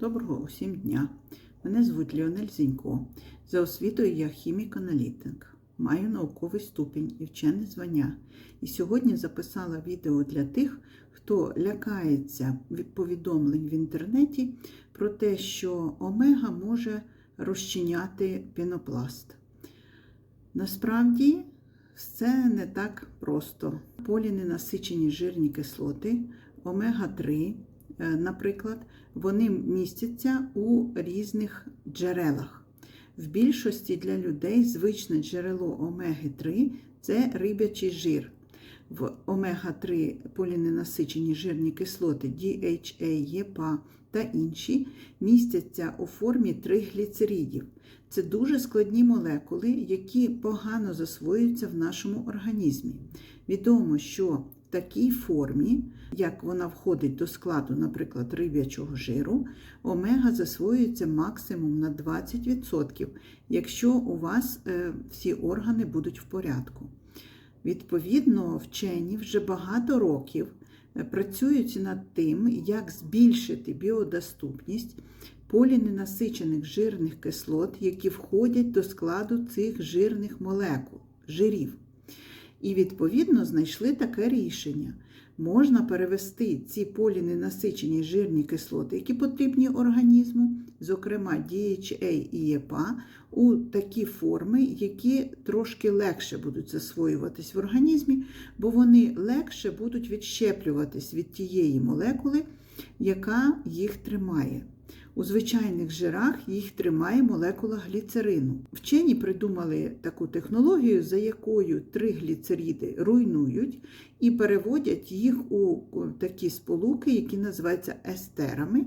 Доброго усім дня! Мене звуть Ліонель Зінько. За освітою я хімік-аналітик. Маю науковий ступінь і вчене звання. І сьогодні записала відео для тих, хто лякається від повідомлень в інтернеті про те, що омега може розчиняти пінопласт. Насправді все не так просто. Поліненасичені жирні кислоти, омега-3, е, наприклад, вони містяться у різних джерелах. В більшості для людей звичне джерело омеги-3 це рибячий жир. В омега-3 поліненасичені жирні кислоти DHA, ЄПА та інші містяться у формі тригліцеридів. Це дуже складні молекули, які погано засвоюються в нашому організмі. Відомо, що в такій формі, як вона входить до складу, наприклад, риб'ячого жиру, омега засвоюється максимум на 20%, якщо у вас е, всі органи будуть в порядку. Відповідно, вчені вже багато років працюють над тим, як збільшити біодоступність поліненасичених жирних кислот, які входять до складу цих жирних молекул, жирів. І, відповідно, знайшли таке рішення. Можна перевести ці поліненасичені жирні кислоти, які потрібні організму, зокрема DHA і ЄПА, у такі форми, які трошки легше будуть засвоюватись в організмі, бо вони легше будуть відщеплюватись від тієї молекули, яка їх тримає. У звичайних жирах їх тримає молекула гліцерину. Вчені придумали таку технологію, за якою три гліцериди руйнують і переводять їх у такі сполуки, які називаються естерами.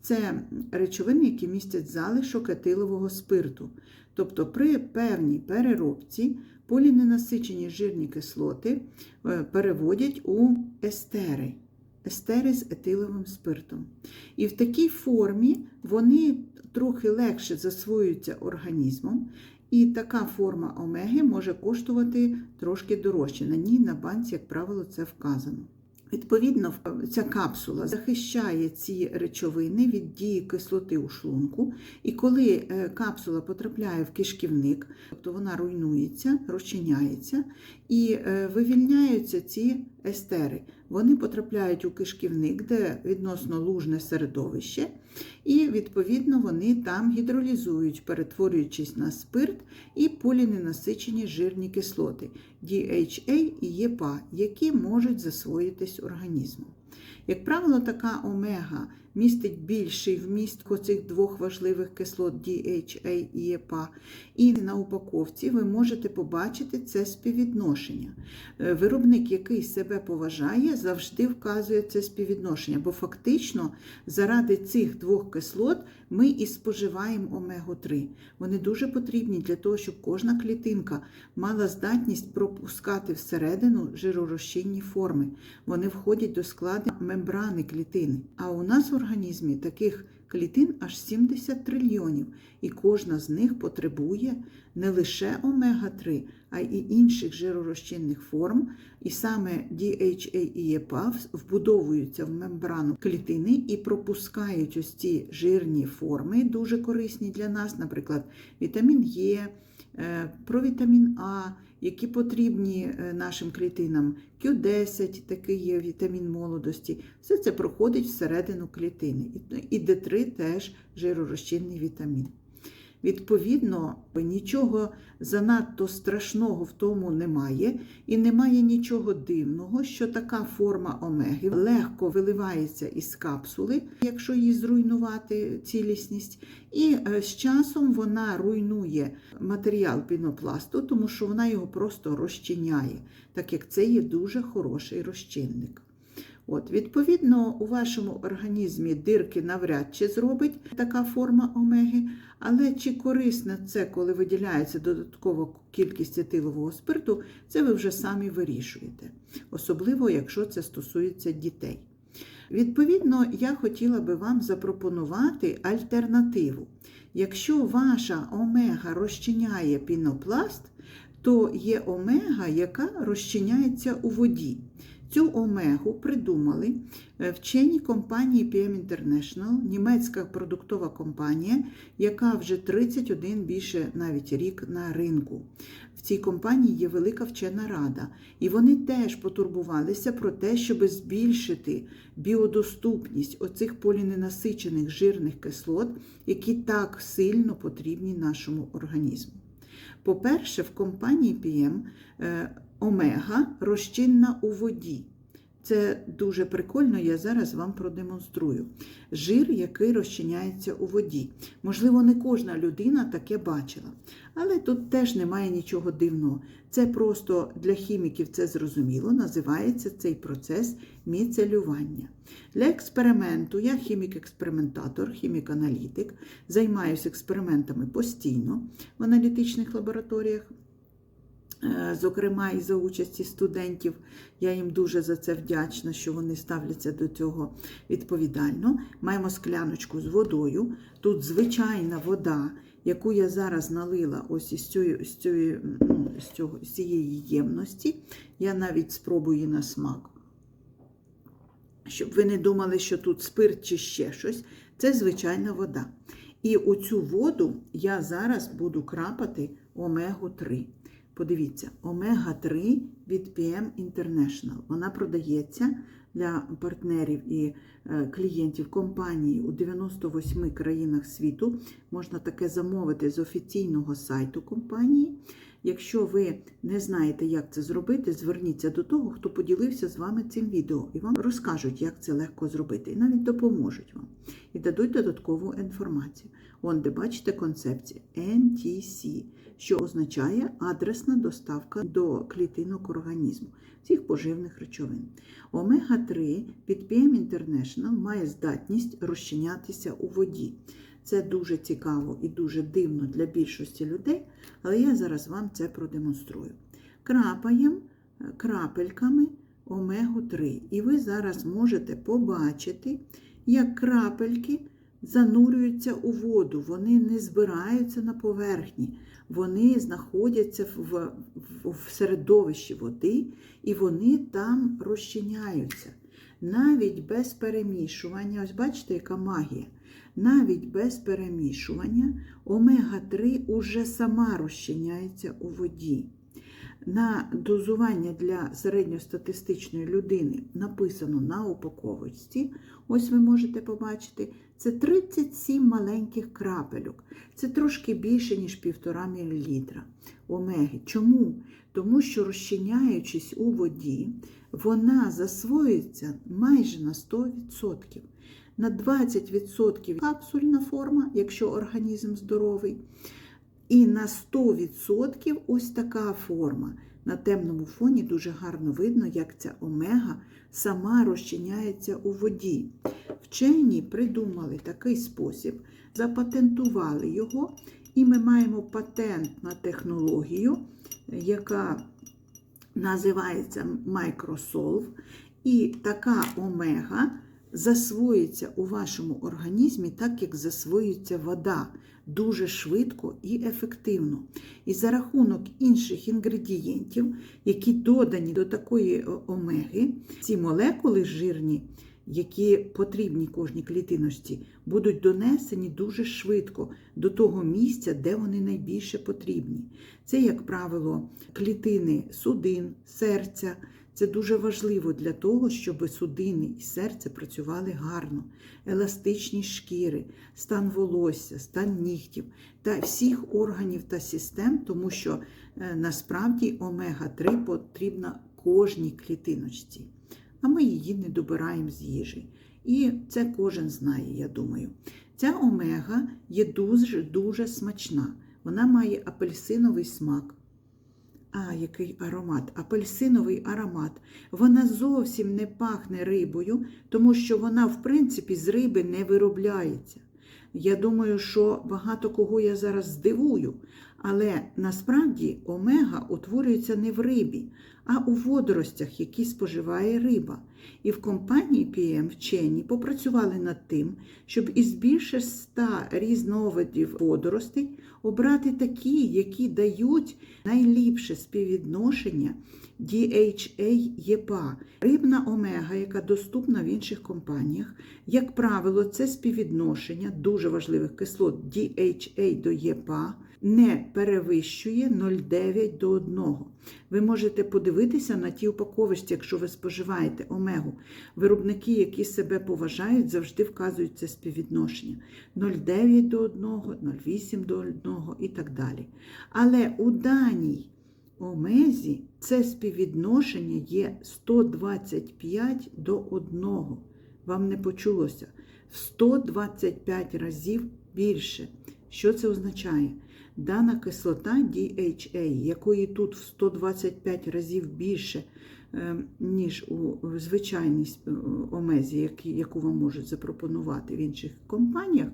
Це речовини, які містять залишок етилового спирту. Тобто при певній переробці поліненасичені жирні кислоти переводять у естери естери з етиловим спиртом. І в такій формі вони трохи легше засвоюються організмом, і така форма омеги може коштувати трошки дорожче. На ній на банці, як правило, це вказано. Відповідно, ця капсула захищає ці речовини від дії кислоти у шлунку, і коли капсула потрапляє в кишківник, тобто вона руйнується, розчиняється і вивільняються ці естери. Вони потрапляють у кишківник, де відносно лужне середовище, і, відповідно, вони там гідролізують, перетворюючись на спирт і поліненасичені жирні кислоти DHA і ЄПА, які можуть засвоїтись організмом. Як правило, така омега містить більший вміст цих двох важливих кислот DHA і ЄПА. І на упаковці ви можете побачити це співвідношення. Виробник, який себе поважає, завжди вказує це співвідношення, бо фактично заради цих двох кислот ми і споживаємо омегу-3. Вони дуже потрібні для того, щоб кожна клітинка мала здатність пропускати всередину жиророзчинні форми. Вони входять до складу мембрани клітини. А у нас в організмі таких клітин аж 70 трильйонів, і кожна з них потребує не лише омега-3, а й інших жиророзчинних форм. І саме DHA і ЄПА вбудовуються в мембрану клітини і пропускають ось ці жирні форми, дуже корисні для нас, наприклад, вітамін Е, провітамін А, які потрібні нашим клітинам, Q10, такий є вітамін молодості, все це проходить всередину клітини. І Д3 теж жиророзчинний вітамін. Відповідно, нічого занадто страшного в тому немає, і немає нічого дивного, що така форма омеги легко виливається із капсули, якщо її зруйнувати цілісність, і з часом вона руйнує матеріал пінопласту, тому що вона його просто розчиняє, так як це є дуже хороший розчинник. От, Відповідно, у вашому організмі дирки навряд чи зробить така форма омеги, але чи корисно це, коли виділяється додаткова кількість етилового спирту, це ви вже самі вирішуєте, особливо, якщо це стосується дітей. Відповідно, я хотіла би вам запропонувати альтернативу. Якщо ваша омега розчиняє пінопласт, то є омега, яка розчиняється у воді. Цю омегу придумали е, вчені компанії PM International, німецька продуктова компанія, яка вже 31 більше навіть рік на ринку. В цій компанії є велика вчена рада, і вони теж потурбувалися про те, щоб збільшити біодоступність оцих поліненасичених жирних кислот, які так сильно потрібні нашому організму. По-перше, в компанії PM е, омега розчинна у воді. Це дуже прикольно, я зараз вам продемонструю. Жир, який розчиняється у воді. Можливо, не кожна людина таке бачила. Але тут теж немає нічого дивного. Це просто для хіміків це зрозуміло, називається цей процес міцелювання. Для експерименту я хімік-експериментатор, хімік-аналітик, займаюся експериментами постійно в аналітичних лабораторіях. Е, Зокрема, і за участі студентів, я їм дуже за це вдячна, що вони ставляться до цього відповідально. Маємо скляночку з водою. Тут звичайна вода, яку я зараз налила ось із цієї, з цієї, ну, з цього, з цієї ємності. Я навіть спробую на смак. Щоб ви не думали, що тут спирт чи ще щось. Це звичайна вода. І у цю воду я зараз буду крапати омегу-3. Подивіться, омега-3 від PM International. Вона продається для партнерів і е, клієнтів компанії у 98 країнах світу. Можна таке замовити з офіційного сайту компанії. Якщо ви не знаєте, як це зробити, зверніться до того, хто поділився з вами цим відео, і вам розкажуть, як це легко зробити, і навіть допоможуть вам. І дадуть додаткову інформацію. Вон, де бачите концепція NTC, що означає адресна доставка до клітинок організму всіх поживних речовин. Омега-3 від PM International має здатність розчинятися у воді. Це дуже цікаво і дуже дивно для більшості людей, але я зараз вам це продемонструю. Крапаємо е, крапельками омегу-3. І ви зараз можете побачити, як крапельки занурюються у воду, вони не збираються на поверхні, вони знаходяться в, в, в середовищі води і вони там розчиняються. Навіть без перемішування, ось бачите, яка магія. Навіть без перемішування омега-3 уже сама розчиняється у воді. На дозування для середньостатистичної людини написано на упаковочці, ось ви можете побачити, це 37 маленьких крапельок. Це трошки більше, ніж 1,5 мл омеги. Чому? Тому що розчиняючись у воді, вона засвоюється майже на 100%. На 20% капсульна форма, якщо організм здоровий. І на 100% ось така форма. На темному фоні дуже гарно видно, як ця омега сама розчиняється у воді. Вчені придумали такий спосіб, запатентували його, і ми маємо патент на технологію, яка називається Microsolve. І така омега засвоїться у вашому організмі, так як засвоюється вода дуже швидко і ефективно. І за рахунок інших інгредієнтів, які додані до такої омеги, ці молекули жирні, які потрібні кожній клітиночці, будуть донесені дуже швидко до того місця, де вони найбільше потрібні. Це, як правило, клітини судин, серця. Це дуже важливо для того, щоб судини і серце працювали гарно, еластичні шкіри, стан волосся, стан нігтів та всіх органів та систем, тому що е, насправді омега-3 потрібна кожній клітиночці, а ми її не добираємо з їжі. І це кожен знає, я думаю. Ця омега є дуже-дуже смачна. Вона має апельсиновий смак. А, який аромат, апельсиновий аромат. Вона зовсім не пахне рибою, тому що вона, в принципі, з риби не виробляється. Я думаю, що багато кого я зараз здивую, але насправді омега утворюється не в рибі, а у водоростях, які споживає риба. І в компанії PM вчені попрацювали над тим, щоб із більше ста різновидів водоростей обрати такі, які дають найліпше співвідношення DHA ЄПА. Рибна омега, яка доступна в інших компаніях, як правило, це співвідношення дуже важливих кислот DHA до ЄПА не перевищує 0,9 до 1. Ви можете подивитися на ті упаковочці, якщо ви споживаєте омегу. Виробники, які себе поважають, завжди вказують це співвідношення 0,9 до 1, 0,8 до 1 і так далі. Але у даній омезі це співвідношення є 125 до 1. Вам не почулося? В 125 разів більше. Що це означає? Дана кислота DHA, якої тут в 125 разів більше, е, ніж у звичайній е, омезі, яку вам можуть запропонувати в інших компаніях,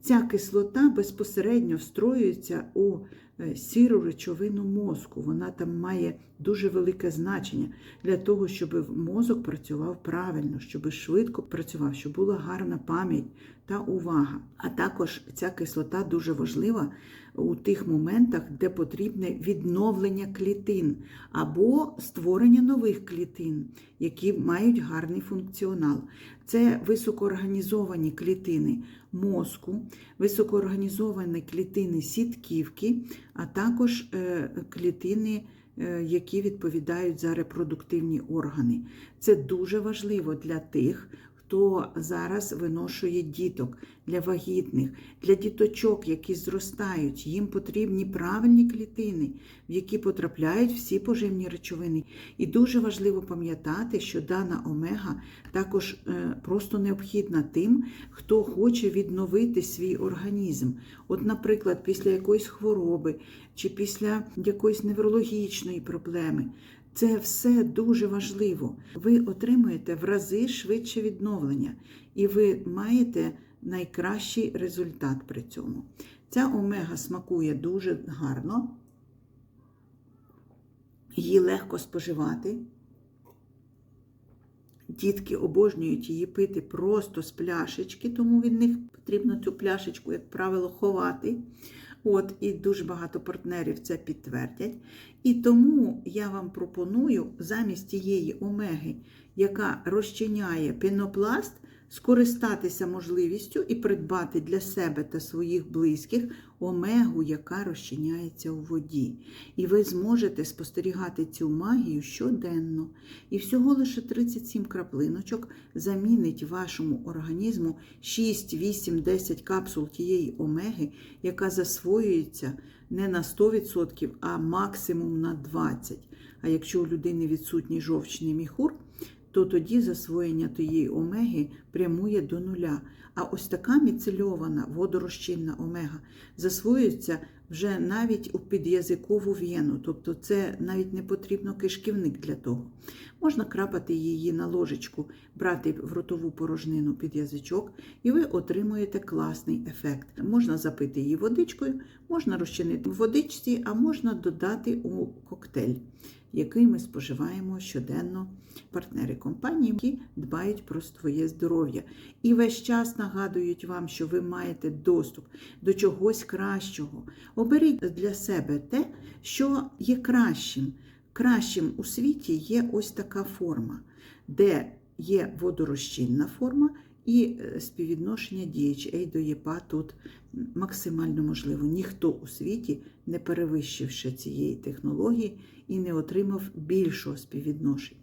ця кислота безпосередньо встроюється у е, сіру речовину мозку. Вона там має дуже велике значення для того, щоб мозок працював правильно, щоб швидко працював, щоб була гарна пам'ять та увага. А також ця кислота дуже важлива у тих моментах, де потрібне відновлення клітин або створення нових клітин, які мають гарний функціонал. Це високоорганізовані клітини мозку, високоорганізовані клітини сітківки, а також е, клітини. е, Які відповідають за репродуктивні органи. Це дуже важливо для тих, хто зараз виношує діток для вагітних, для діточок, які зростають. Їм потрібні правильні клітини, в які потрапляють всі поживні речовини. І дуже важливо пам'ятати, що дана омега також е, просто необхідна тим, хто хоче відновити свій організм. От, наприклад, після якоїсь хвороби чи після якоїсь неврологічної проблеми. Це все дуже важливо. Ви отримуєте в рази швидше відновлення, і ви маєте найкращий результат при цьому. Ця омега смакує дуже гарно, її легко споживати. Дітки обожнюють її пити просто з пляшечки, тому від них потрібно цю пляшечку, як правило, ховати. От, І дуже багато партнерів це підтвердять. І тому я вам пропоную замість тієї омеги, яка розчиняє пінопласт, скористатися можливістю і придбати для себе та своїх близьких омегу, яка розчиняється у воді. І ви зможете спостерігати цю магію щоденно. І всього лише 37 краплиночок замінить вашому організму 6, 8, 10 капсул тієї омеги, яка засвоюється не на 100%, а максимум на 20%. А якщо у людини відсутній жовчний міхур, то тоді засвоєння тієї омеги прямує до нуля. А ось така міцельована водорозчинна омега засвоюється вже навіть у під'язикову в'єну, тобто це навіть не потрібно кишківник для того. Можна крапати її на ложечку, брати в ротову порожнину під язичок, і ви отримуєте класний ефект. Можна запити її водичкою, можна розчинити в водичці, а можна додати у коктейль який ми споживаємо щоденно партнери компанії, які дбають про своє здоров'я. І весь час нагадують вам, що ви маєте доступ до чогось кращого. Оберіть для себе те, що є кращим. Кращим у світі є ось така форма, де є водорозчинна форма. І е, співвідношення DHA до ЄПА тут максимально можливо. Ніхто у світі не перевищивши цієї технології і не отримав більшого співвідношення.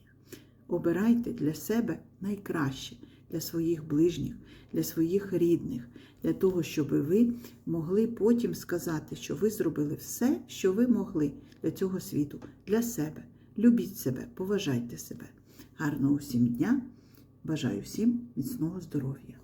Обирайте для себе найкраще, для своїх ближніх, для своїх рідних, для того, щоб ви могли потім сказати, що ви зробили все, що ви могли для цього світу, для себе. Любіть себе, поважайте себе. Гарного усім дня! Бажаю всім міцного здоров'я!